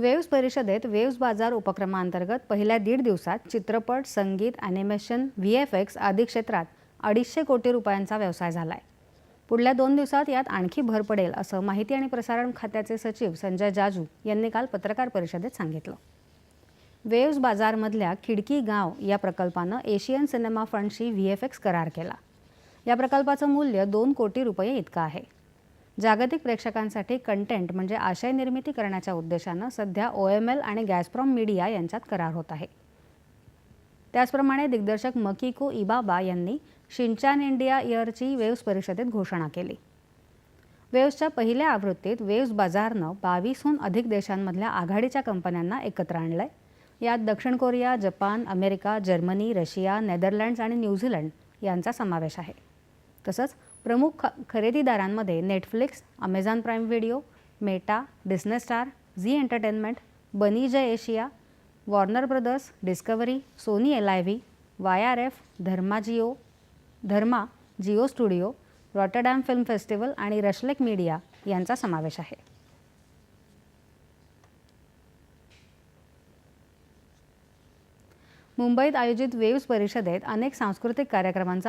Waves परिषदेत waves बाजार उपक्रमांतर्गत पहिल्या दीड दिवसात चित्रपट संगीत ॲनिमेशन व्ही एफ एक्स आदी क्षेत्रात अडीचशे कोटी रुपयांचा व्यवसाय झाला आहे पुढल्या दोन दिवसात यात आणखी भर पडेल असं माहिती आणि प्रसारण खात्याचे सचिव संजय जाजू यांनी काल पत्रकार परिषदेत सांगितलं. वेव्स बाजारमधल्या खिडकी गाव या प्रकल्पानं एशियन सिनेमा फंडशी व्ही एफ एक्स करार केला. या प्रकल्पाचं मूल्य दोन कोटी रुपये इतकं आहे. जागतिक प्रेक्षकांसाठी कंटेंट म्हणजे आशय निर्मिती करण्याच्या उद्देशानं सध्या ओ एम एल आणि गॅसप्रॉम मीडिया यांच्यात करार होत आहे. त्याचप्रमाणे दिग्दर्शक मकिको इबाबा यांनी शिंचान इंडिया इयरची वेव्स परिषदेत घोषणा केली. वेव्सच्या पहिल्या आवृत्तीत वेव्स बाजारनं बावीसहून अधिक देशांमधल्या आघाडीच्या कंपन्यांना एकत्र आणलंय. यात दक्षिण Korea Japan America Germany Russia Netherlands आणि न्यूझीलंड यांचा समावेश आहे. तसंच प्रमुख ख खरेदीदारांमध्ये Netflix Amazon Prime Video Meta Disney Star Zee Entertainment Banijay Asia Warner Bros Discovery Sony L I V Y R F Dharma Jio Dharma Jio Studio Rotterdam film festival आणि Rushlake media यांचा समावेश आहे. मुंबईत आयोजित waves परिषदेत अनेक सांस्कृतिक कार्यक्रमांचा